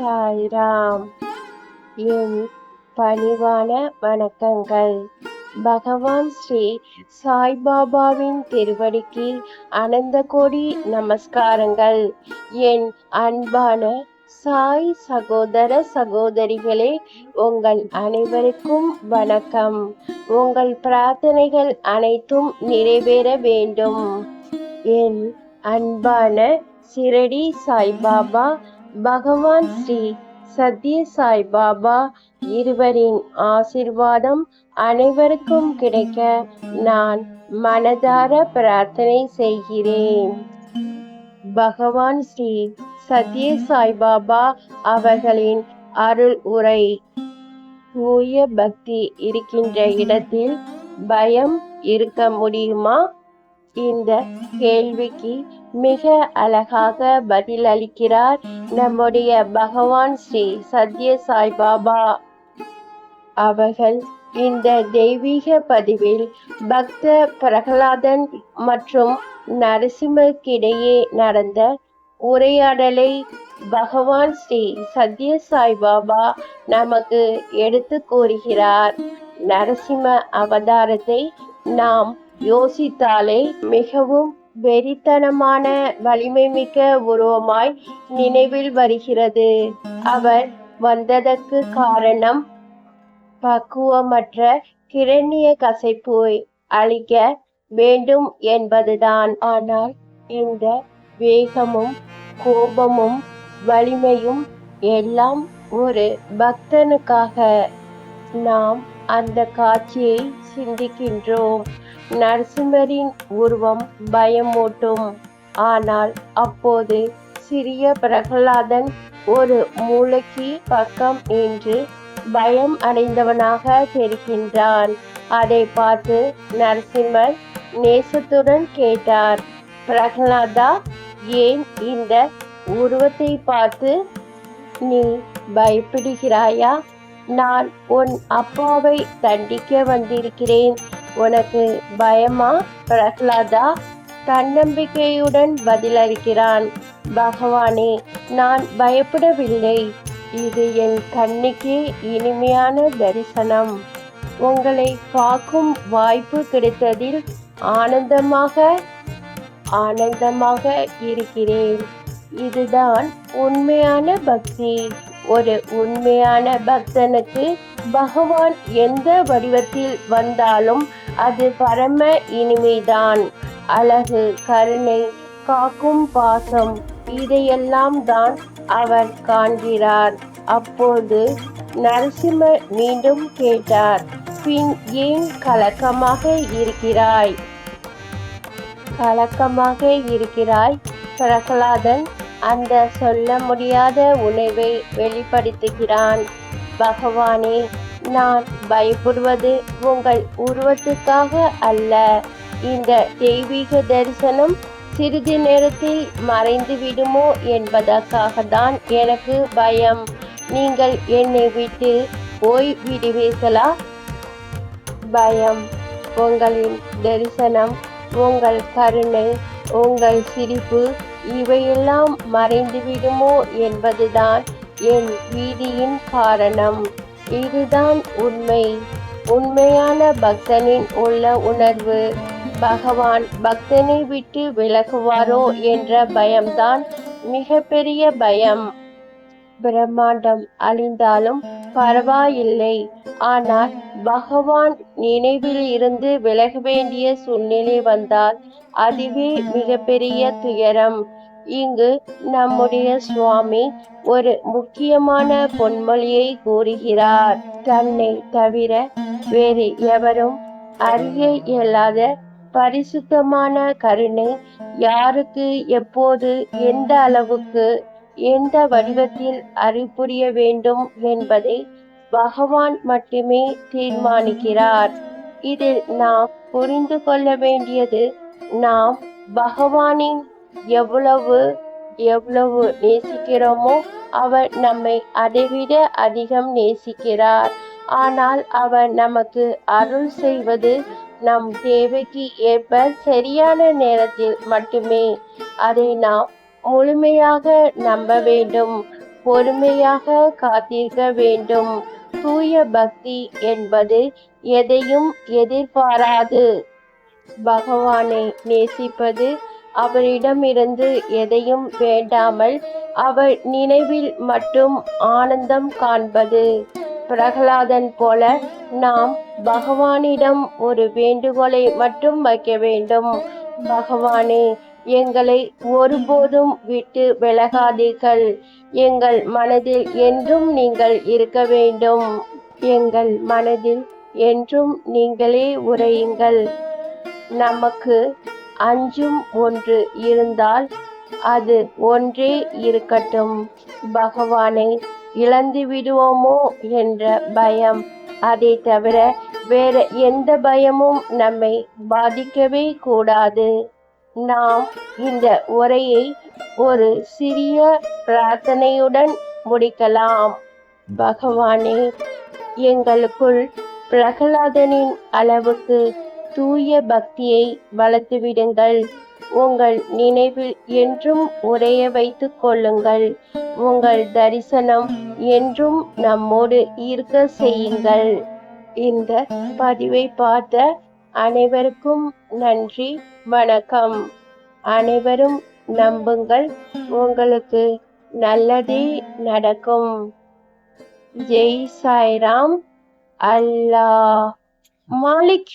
சாய்ராம். என் பணிவான வணக்கங்கள். பகவான் ஸ்ரீ சாய்பாபாவின் திருவடிக்கு அனந்த கோடி நமஸ்காரங்கள். என் அன்பான சாய் சகோதர சகோதரிகளே உங்கள் அனைவருக்கும் வணக்கம். உங்கள் பிரார்த்தனைகள் அனைத்தும் நிறைவேற வேண்டும். என் அன்பான சிரடி சாய்பாபா பகவான் ஸ்ரீ சத்ய சாய்பாபா இருவரின் ஆசிர்வாதம் அனைவருக்கும் கிடைக்க நான் மனதார பிரார்த்தனை செய்கிறேன். பகவான் ஸ்ரீ சத்ய சாய்பாபா அவர்களின் அருள் உரை. தூய பக்தி இருக்கின்ற இடத்தில் பயம் இருக்க முடியுமா? இந்த கேள்விக்கு மிக அழகாக பதிலளிக்கிறார் நம்முடைய பகவான் ஸ்ரீ சத்ய சாய்பாபா அவர்கள். இந்த தெய்வீக பதிவில் பக்த பிரகலாதன் மற்றும் நரசிம்மக்கிடையே நடந்த உரையாடலை பகவான் ஸ்ரீ சத்ய சாய்பாபா நமக்கு எடுத்து கூறுகிறார். நரசிம்ம அவதாரத்தை நாம் யோசித்தாலே மிகவும் வெறித்தனமான வலிமை மிக்க உருவமாய் நினைவில் வருகிறது. அவர் வந்ததற்கு காரணம் பக்குவமற்ற கிரண்ய கசைப்பை அழிக்க வேண்டும் என்பதுதான். ஆனால் இந்த வேகமும் கோபமும் வலிமையும் எல்லாம் ஒரு பக்தனுக்காக நாம் அந்த காட்சியை சிந்திக்கின்றோம். நரசிம்மரின் உருவம் பயமூட்டும். ஆனால் அப்போது சிறிய பிரகலாதன் ஒரு மூளைக்கு பக்கம் என்று பயம் அடைந்தவனாக தெரிகின்றான். அதை பார்த்து நரசிம்மர் நேசத்துடன் கேட்டார் பிரகலாதா ஏன் இந்த உருவத்தை பார்த்து நீ பயப்படுகிறாயா? நான் உன் அப்பாவை தண்டிக்க வந்திருக்கிறேன். உனக்கு பயமா? பிரகலாதா தன்னம்பிக்கையுடன் பதிலளிக்கிறான். பகவானே நான் பயப்படவில்லை. இது என் கண்ணுக்கு இனிமையான தரிசனம். உங்களை பார்க்கும் வாய்ப்பு கிடைத்ததில் ஆனந்தமாக ஆனந்தமாக இருக்கிறேன். இதுதான் உண்மையான பக்தி. ஒரு உண்மையான பக்தனுக்கு பகவான் எந்த வடிவத்தில் வந்தாலும் அது பரம இனிமைதான். அழகு கருணை காக்கும் பாசம் இதையெல்லாம் தான் அவர் காண்கிறார். அப்போது நரசிம்மர் மீண்டும் கேட்டார் பின் ஏன் கலக்கமாக இருக்கிறாய்? கலக்கமாக இருக்கிறாய்? பிரகலாதன் அந்த சொல்ல முடியாத உணவை வெளிப்படுத்துகிறான். பகவானே நான் பயப்படுவது உங்கள் உருவத்துக்காக அல்ல. இந்த தெய்வீக தரிசனம் சிறிது நேரத்தில் மறைந்து விடுமோ என்பதற்காக தான் எனக்கு பயம். நீங்கள் என்னை விட்டு போய் விடுவீர்களா? பயம். உங்களின் தரிசனம் உங்கள் கருணை உங்கள் சிரிப்பு இவையெல்லாம் மறைந்துவிடுமோ என்பதுதான் என் வீதியின் காரணம். இதுதான் உண்மை. உண்மையான பக்தனின் உள்ள உணர்வு. பகவான் பக்தனை விட்டு விலகுவாரோ என்ற பயம்தான் மிகப்பெரிய பயம். பிரம்மாண்டம் அழிந்தாலும் பரவாயில்லை. ஆனால் பகவான் நினைவில் இருந்து விலக வேண்டிய சூழ்நிலை வந்தால் அதுவே மிகப்பெரிய துயரம். இங்கு நம்முடைய சுவாமி ஒரு முக்கியமான பொன்மொழியை கூறுகிறார். தன்னை தவிர வேறு எவரும் அறிய இயலாத பரிசுத்தமான கருணை யாருக்கு எப்போது எந்த அளவுக்கு எந்த வடிவத்தில் அறிவுரிய வேண்டும் என்பதை பகவான் மட்டுமே தீர்மானிக்கிறார். இதில் நாம் புரிந்து கொள்ள வேண்டியது நாம் பகவானின் எவ்வளவு எவ்வளவு நேசிக்கிறோமோ அவர் நம்மை அதைவிட அதிகம் நேசிக்கிறார். ஆனால் அவர் நமக்கு அருள் செய்வது நம் தேவைக்கு ஏற்ப சரியான நேரத்தில் மட்டுமே. அதை நாம் முழுமையாக நம்ப வேண்டும் பொறுமையாக காத்திருக்க வேண்டும். தூய பக்தி என்பது எதையும் எதிர்பாராது. பகவானை நேசிப்பது அவரிடமிருந்து எதையும் வேண்டாமல் அவர் நினைவில் மட்டும் ஆனந்தம் காண்பது. பிரகலாதன் போல நாம் பகவானிடம் ஒரு வேண்டுகோளை மட்டும் வைக்க வேண்டும். பகவானே எங்களை ஒருபோதும் விட்டு விலகாதீர்கள். எங்கள் மனதில் என்றும் நீங்கள் இருக்க வேண்டும். எங்கள் மனதில் என்றும் நீங்களே உரையுங்கள் நமக்கு அஞ்சும் ஒன்று இருந்தால் அது ஒன்றே இருக்கட்டும். பகவானை இழந்து விடுவோமோ என்ற பயம். அதை தவிர வேற எந்த பயமும் நம்மை பாதிக்கவே கூடாது. நாம் இந்த உரையை ஒரு சிறிய பிரார்த்தனையுடன் முடிக்கலாம். பகவானே எங்களுக்குள் பிரகலாதனின் அளவுக்கு தூய பக்தியை வளர்த்துவிடுங்கள். உங்கள் நினைவில் என்றும் உரைய வைத்துக் கொள்ளுங்கள். உங்கள் தரிசனம் என்றும் நம்மோடு இருக்க செய்யுங்கள். இந்த பதிவை பார்த்த அனைவருக்கும் நன்றி வணக்கம். அனைவரும் நம்புங்கள். உங்களுக்கு நல்லதே நடக்கும். ஜெய் சாய்ராம். அல்லாஹ். மாலிக்.